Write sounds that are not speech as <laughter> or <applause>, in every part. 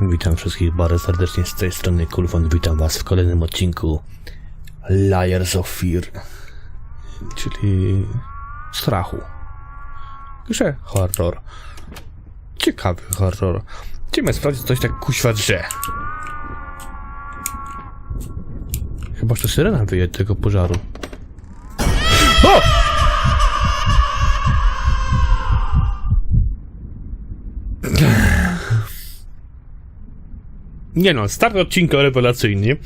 Witam wszystkich bardzo serdecznie z tej strony Kulfon. Witam was w kolejnym odcinku Liars of Fear, czyli strachu. Grze horror. Ciekawy horror. Chcemy sprawdzić coś tak kuśwa drze. Chyba, że syrena wyje tego pożaru. O! Nie no, start odcinka rewelacyjny.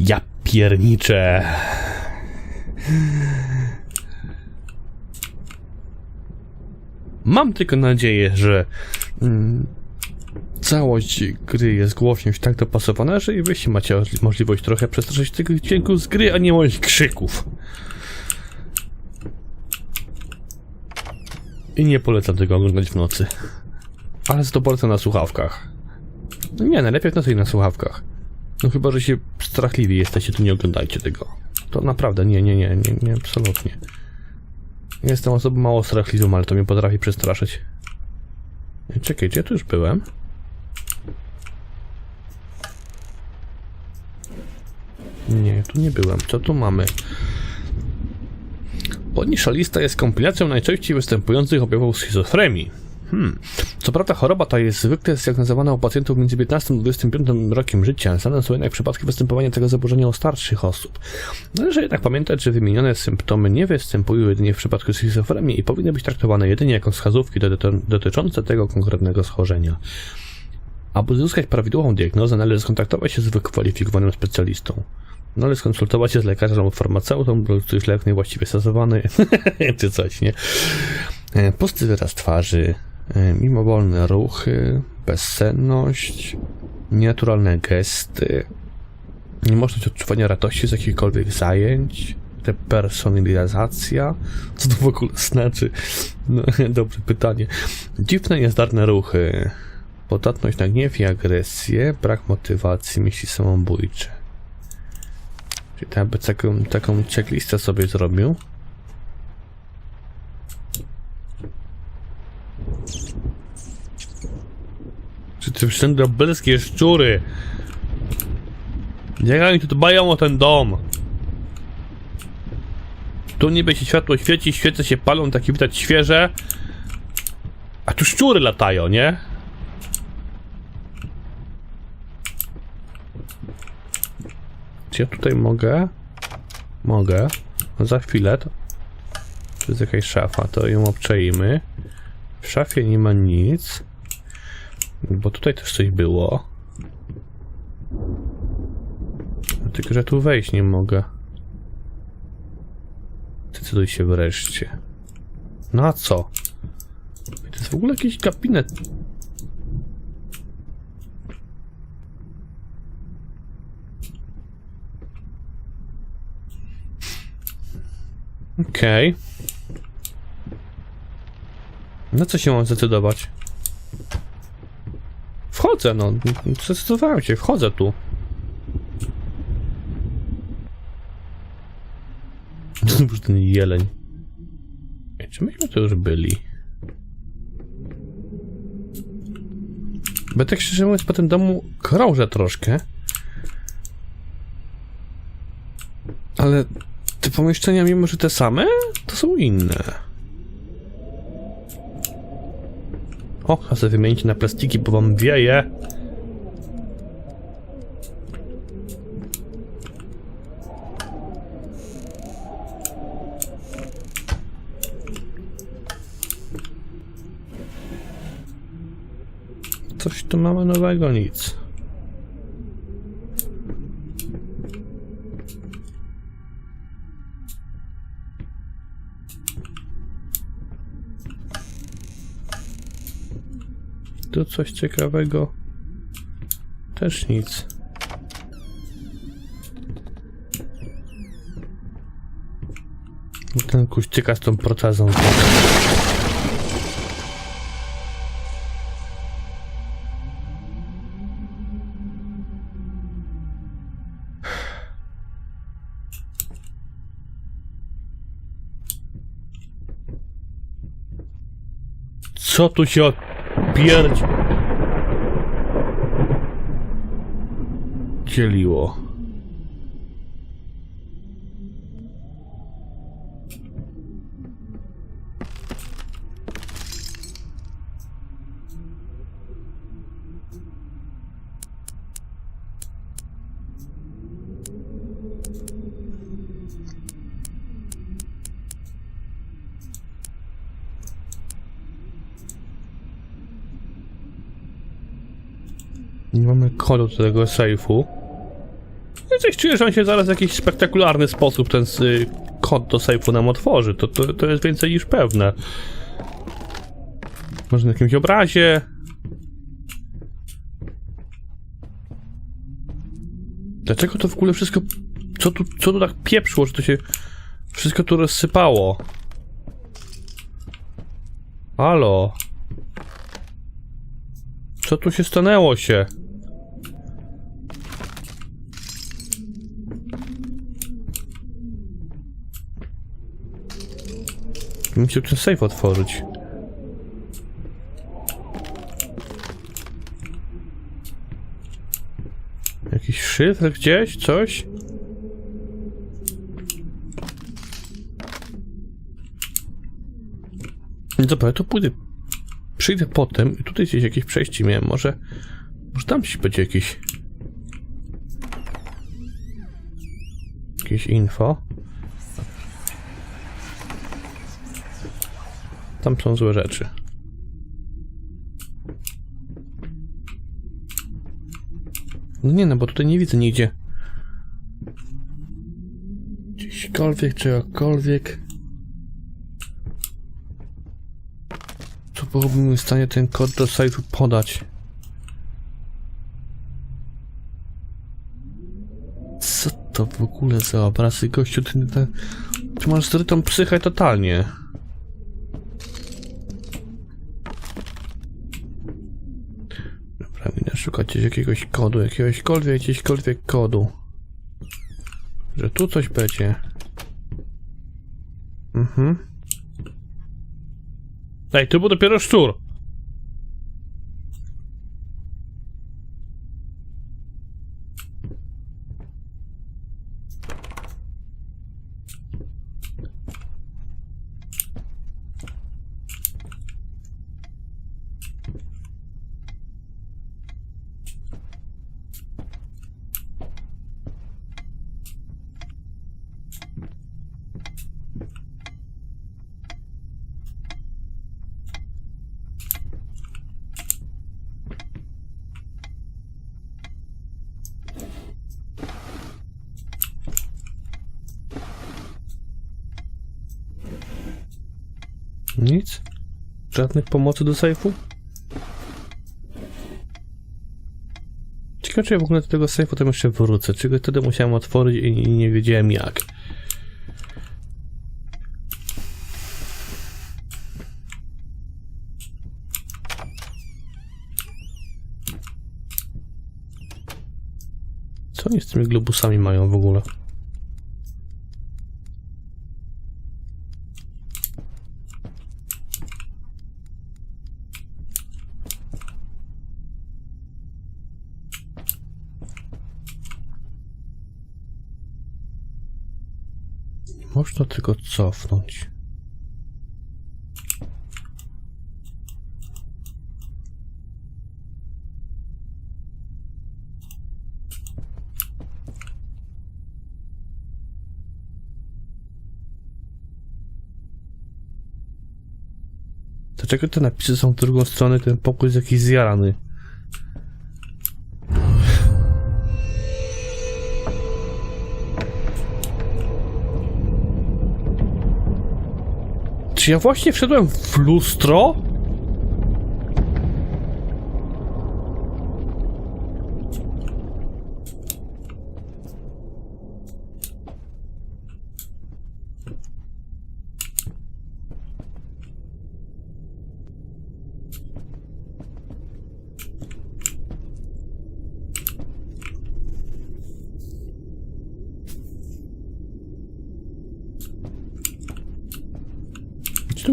Ja pierniczę. Mam tylko nadzieję, że mm, całość gry jest głośniej tak dopasowana, że i wyście macie możliwość trochę przestraszyć tych dźwięków z gry, a nie moich krzyków. I nie polecam tego oglądać w nocy. Ale z polecam na słuchawkach. No nie, najlepiej w nocy i na słuchawkach. No chyba, że się strachliwi jesteście, to nie oglądajcie tego. To naprawdę, nie, nie, nie, nie, nie, absolutnie. Jestem osobą mało strachliwą, ale to mnie potrafi przestraszyć. Czekaj, czy ja tu już byłem? Nie, tu nie byłem. Co tu mamy? Podniższa lista jest kompilacją najczęściej występujących objawów schizofrenii. Hmm. Co prawda choroba ta jest zwykle zdiagnozowana u pacjentów między 15 a 25 rokiem życia. Znane są jednak przypadki występowania tego zaburzenia u starszych osób. Należy jednak pamiętać, że wymienione symptomy nie występują jedynie w przypadku schizofrenii i powinny być traktowane jedynie jako wskazówki doty- dotyczące tego konkretnego schorzenia. Aby uzyskać prawidłową diagnozę, należy skontaktować się z wykwalifikowanym specjalistą. Należy skonsultować się z lekarzem lub farmaceutą, to jest lek niewłaściwie stosowany, <laughs> czy coś, nie? E, Pusty wyraz twarzy, mimowolne ruchy, bezsenność, nienaturalne gesty, niemożność odczuwania radości z jakichkolwiek zajęć, depersonalizacja, co to w ogóle znaczy? No, <laughs> dobre pytanie. Dziwne, niezdarne ruchy, podatność na gniew i agresję, brak motywacji, myśli samobójcze. Czyli tak by taką, taką checklistę sobie zrobił. Czy wszędobylskie szczury? Jak oni tu dbają o ten dom? Tu niby się światło świeci, świece się palą, takie widać świeże. A tu szczury latają, nie? Czy ja tutaj mogę? Mogę. No za chwilę. To, to jest jakaś szafa, to ją obczaimy. W szafie nie ma nic. Bo tutaj też coś było. No Tylko, że tu wejść nie mogę. Zdecyduj się wreszcie. No a co? To jest w ogóle jakiś gabinet. Okej. Na co się mam zdecydować? Wchodzę, no. Zdecydowałem się, wchodzę tu. Znów ten jeleń. Czy myśmy tu już byli? Bo tak szczerze mówiąc, po tym domu krążę troszkę. Ale te pomieszczenia, mimo że te same, to są inne. O, a sobie wymienić na plastiki, bo wam wieje. Coś tu mamy nowego, nic. Tu coś ciekawego. Też nic. Ten kuścika z tą protezą. Co tu się? pierdzieliło. Nie mamy kodu do tego sejfu. No coś czuję, że on się zaraz w jakiś spektakularny sposób ten y, kod do sejfu nam otworzy. To, to, to jest więcej niż pewne. Może na jakimś obrazie. Dlaczego to w ogóle wszystko... Co tu, co tu tak pieprzło, że to się... Wszystko tu rozsypało. Halo? Co tu się stanęło się? Chciał ten safe otworzyć. Jakiś szyfr gdzieś? Coś? Dobra, to pójdę. Przyjdę potem tutaj gdzieś jakieś przejście miałem. Może. Może tam gdzieś będzie jakiś. Jakieś info. Tam są złe rzeczy. No nie no, bo tutaj nie widzę nigdzie. Gdzieśkolwiek, czegokolwiek. Co byłoby mi w stanie ten kod do sajtu podać? Co to w ogóle za obrazy gościu? Ty, ty, ty masz zrytą psychę totalnie. Dobra, minę szukać jakiegoś kodu, jakiegośkolwiek, gdzieśkolwiek kodu. Że tu coś będzie. Mhm. Ej, to był dopiero szczur. Nic? Żadnych pomocy do sejfu? Ciekawe, czy ja w ogóle do tego sejfu tam jeszcze wrócę. Czy go wtedy musiałem otworzyć i nie wiedziałem jak. Co oni z tymi globusami mają w ogóle? Można tylko cofnąć. Dlaczego te napisy są w drugą stronę, ten pokój jest jakiś zjarany? Czy ja właśnie wszedłem w lustro?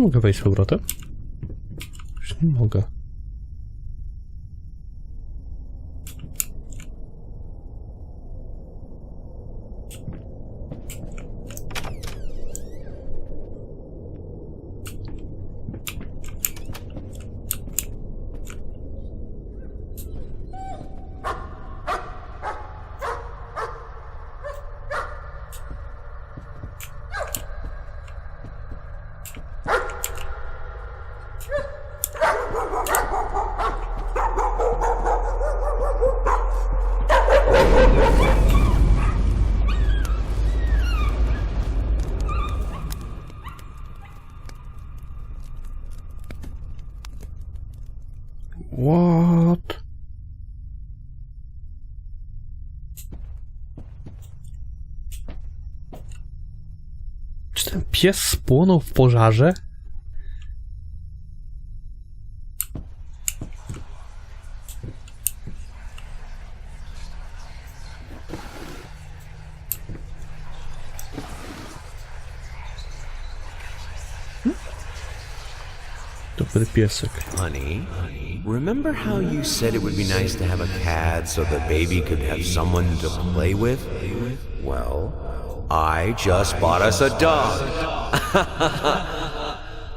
Mogę wejść z powrotem? Już nie mogę. Pies spłonął w pożarze? Hmm? Dobry piesek. Honey, remember how you said it would be nice to have a cat so the baby could have someone to play with? Well, I just bought us a dog.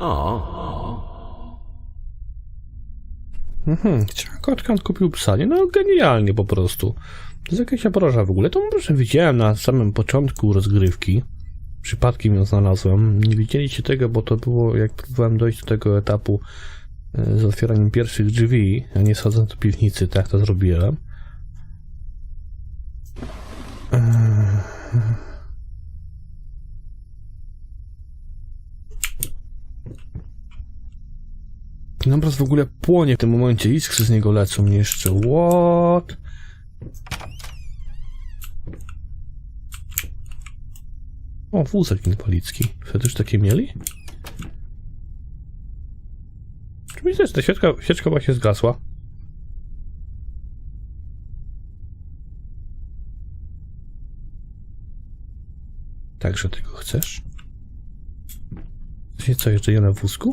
Aw, Mhm, kotka, kupił psa, nie? No genialnie po prostu. To jest jakaś aporoża w ogóle. To może widziałem na samym początku rozgrywki. Przypadkiem ją znalazłem. Nie widzieliście tego, bo to było jak próbowałem dojść do tego etapu e, z otwieraniem pierwszych drzwi, a nie schodząc do piwnicy, tak to zrobiłem. Ten obraz w ogóle płonie w tym momencie, iskry z niego lecą mnie jeszcze. What? O, wózek inwalidzki. Wtedy już takie mieli? Czy mi też ta świeczka, świeczka właśnie zgasła? Także tego chcesz? Co, jeszcze ja na wózku?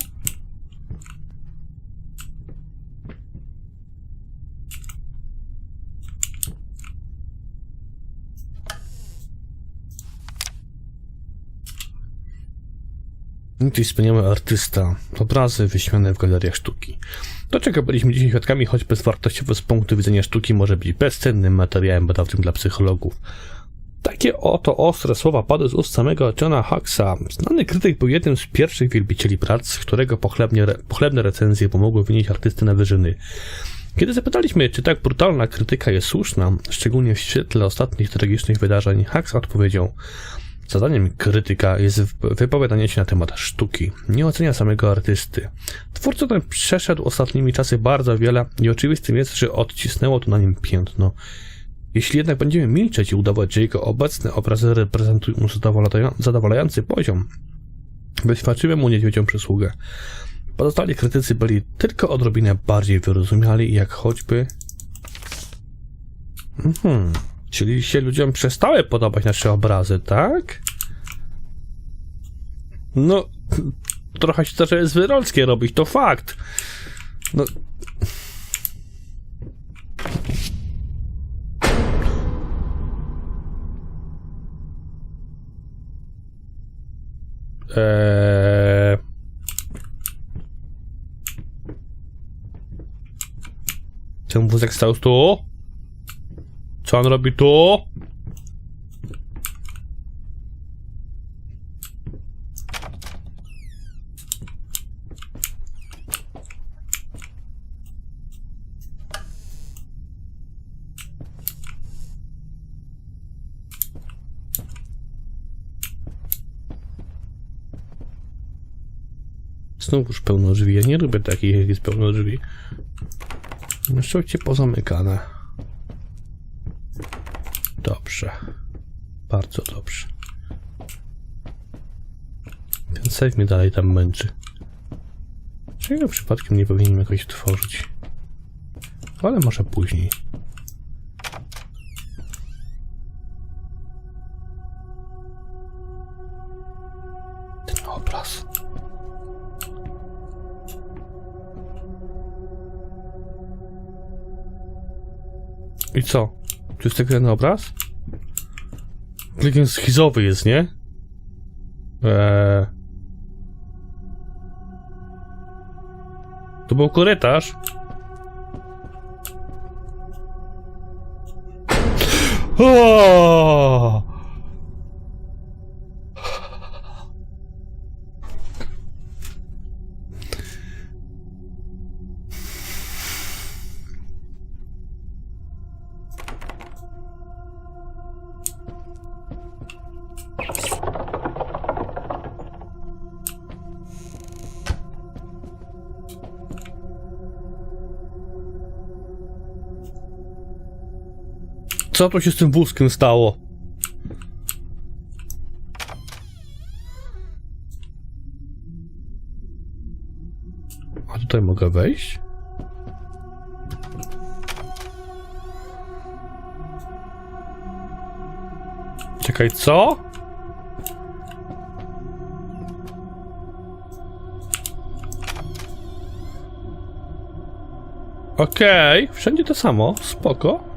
Jakiś wspaniały artysta. Obrazy wyśmiane w galeriach sztuki. To, czego byliśmy dzisiaj świadkami, choć bezwartościowe z punktu widzenia sztuki, może być bezcennym materiałem badawczym dla psychologów. Takie oto ostre słowa padły z ust samego Johna Huxa. Znany krytyk był jednym z pierwszych wielbicieli prac, którego pochlebnie, pochlebne recenzje pomogły wynieść artysty na wyżyny. Kiedy zapytaliśmy, czy tak brutalna krytyka jest słuszna, szczególnie w świetle ostatnich tragicznych wydarzeń, Hux odpowiedział: Zadaniem krytyka jest wypowiadanie się na temat sztuki, nie ocenia samego artysty. Twórca ten przeszedł ostatnimi czasy bardzo wiele i oczywistym jest, że odcisnęło to na nim piętno. Jeśli jednak będziemy milczeć i udawać, że jego obecne obrazy reprezentują zadowalający poziom, wyświadczymy mu niedźwiedzią przysługę. Pozostali krytycy byli tylko odrobinę bardziej wyrozumiali, jak choćby... Mhm. Czyli się ludziom przestały podobać nasze obrazy, tak? No, trochę się zaczęły zwyrolskie robić, to fakt. No... Eee... Ten wózek stał tu? Co on robi tu? Znowuż pełno drzwi. Ja nie lubię takich, jak jest pełno drzwi. Na szczęście pozamykane. Dobrze. Bardzo dobrze. Ten save mnie dalej tam męczy. Czego przypadkiem nie powinienem jakoś tworzyć? Ale może później. Ten obraz. I co? To jest ten obraz? Taki schizowy jest, nie? Eee... To był korytarz. O! Co to się z tym wózkiem stało? A tutaj mogę wejść? Czekaj, co? Okej, wszędzie to samo, spoko.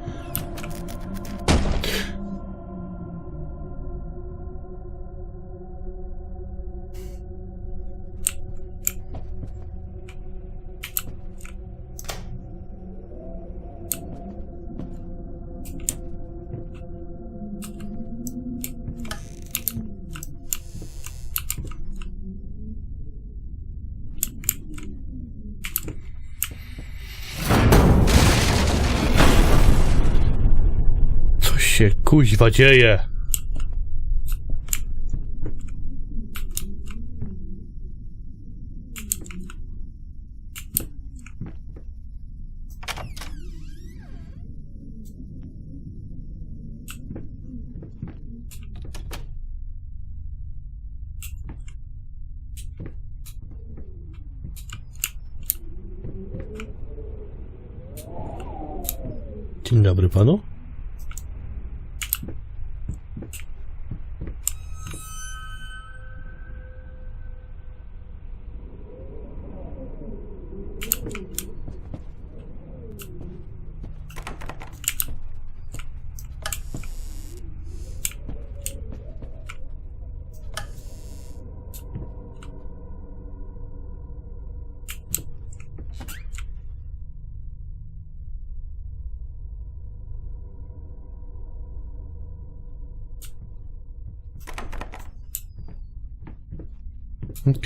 Kuźwa dzieje? Dzień dobry panu.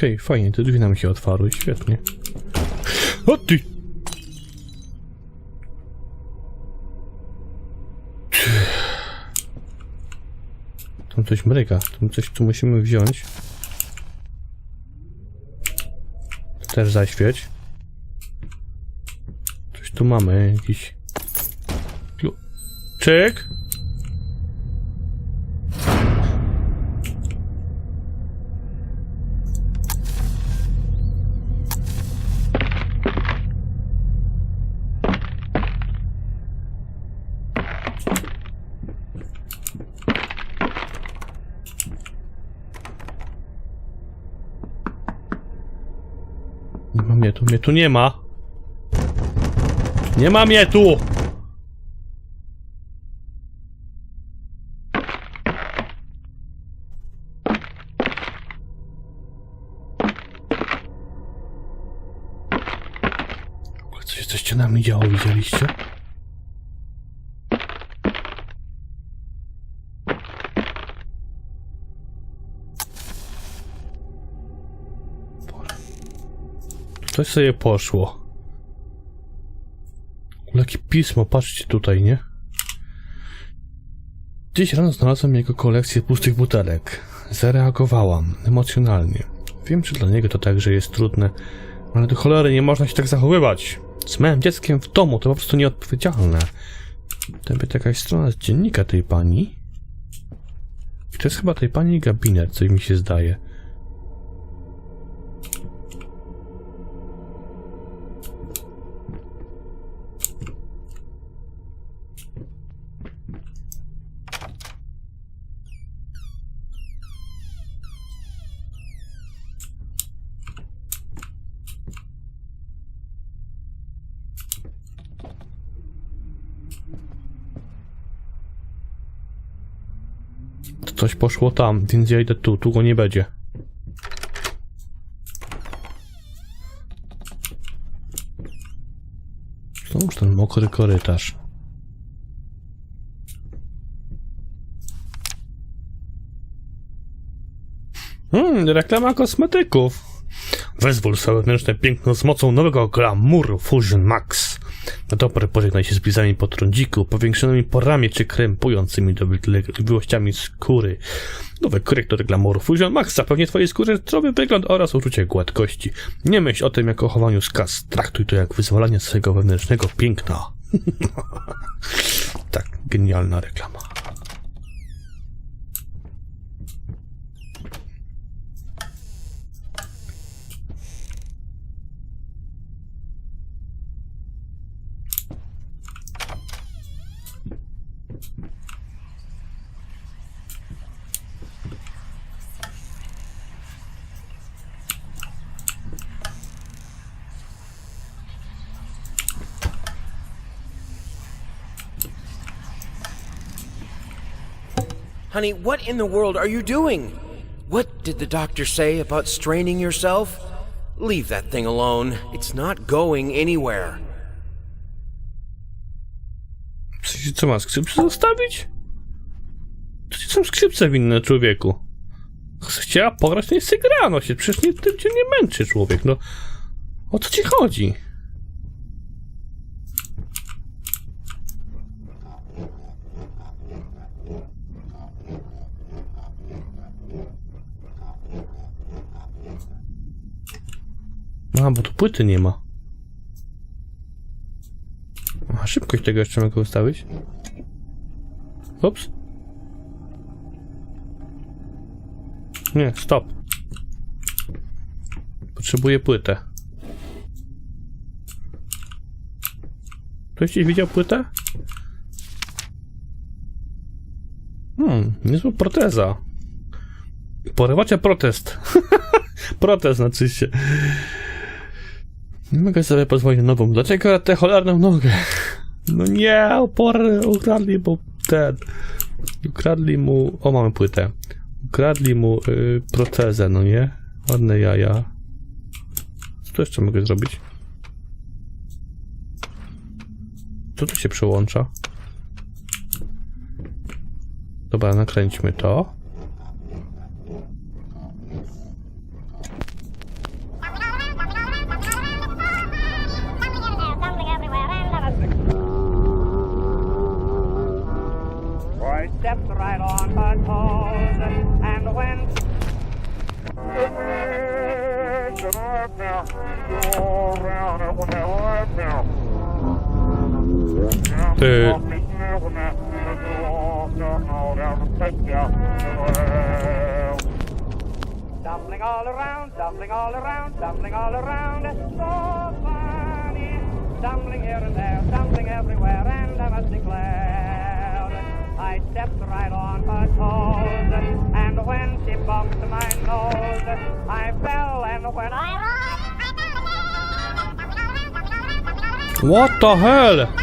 Okej, fajnie, te drzwi nam się otwarły, świetnie. O ty! Tam coś mryga, tam coś tu musimy wziąć. Też zaświeć. Coś tu mamy, jakiś... Kluczyk? Tu, nie ma. Nie ma mnie tu! Co się ze ścianami działo, widzieliście? Coś sobie poszło. Jakie pismo, patrzcie tutaj, nie? Dziś rano znalazłem jego kolekcję pustych butelek. Zareagowałam emocjonalnie. Wiem, że dla niego to także jest trudne, ale do cholery nie można się tak zachowywać. Z małym dzieckiem w domu to po prostu nieodpowiedzialne. To będzie jakaś strona z dziennika tej pani. To jest chyba tej pani gabinet, coś mi się zdaje. Poszło tam, więc ja idę tu, tu go nie będzie. Znowuż ten mokry korytarz. Hmm, reklama kosmetyków. Wezwól swoje wewnętrzne piękno z mocą nowego glamouru Fusion Max. Dobre pożegnaj się z blizami po trądziku, powiększonymi porami czy krępującymi dolegliwościami skóry. Nowy korektor glamouru Fusion Max zapewni twojej skórze zdrowy wygląd oraz uczucie gładkości. Nie myśl o tym jako o chowaniu skaz. Traktuj to jak wyzwalanie swojego wewnętrznego piękna. <laughs> tak, genialna reklama. Honey, what in the world are you doing? What did the doctor say about straining yourself? Leave that thing alone. It's not going anywhere. Sensie, co ma skrzypce zostawić? To są skrzypce winne, człowieku. Chciała pograć, nie sobie gra, no się. Przecież nie, tym cię nie męczy człowiek, no. O co ci chodzi? A, bo tu płyty nie ma. A, szybkość tego jeszcze mogę ustawić. Ups. Nie, stop. Potrzebuję płytę. Ktoś gdzieś widział płytę? Hmm, niezła proteza. Porywacie protest. <laughs> protest znaczy się. Nie mogę sobie pozwolić na nową. Dlaczego tę cholerną nogę? No nie, opory ukradli mu ten. Ukradli mu. O, mamy płytę. Ukradli mu y, protezę, no nie? Ładne jaja. Co tu jeszcze mogę zrobić? Co tu się przełącza? Dobra, nakręćmy to. All around, all around, so funny. Here and there, everywhere, and I must declare, I stepped right on her toes, and when she bumped my nose, I fell, and when I... What the hell?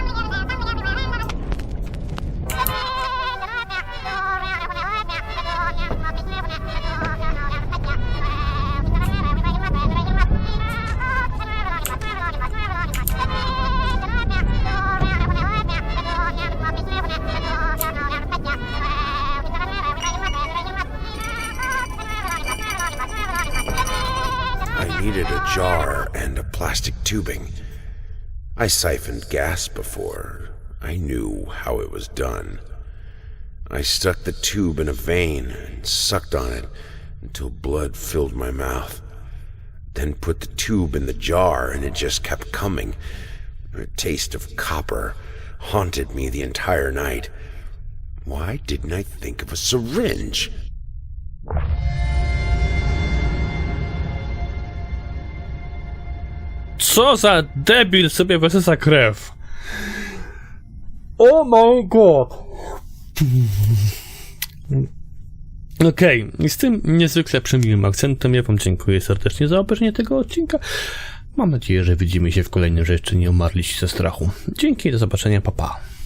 Tubing. I siphoned gas before. I knew how it was done. I stuck the tube in a vein and sucked on it until blood filled my mouth. Then put the tube in the jar and it just kept coming. A taste of copper haunted me the entire night. Why didn't I think of a syringe? Co za debil sobie wysysa krew? Oh my god. Okej, i z tym niezwykle przemiłym akcentem ja wam dziękuję serdecznie za obejrzenie tego odcinka. Mam nadzieję, że widzimy się w kolejnym, że jeszcze nie umarliście ze strachu. Dzięki, do zobaczenia, papa. Pa.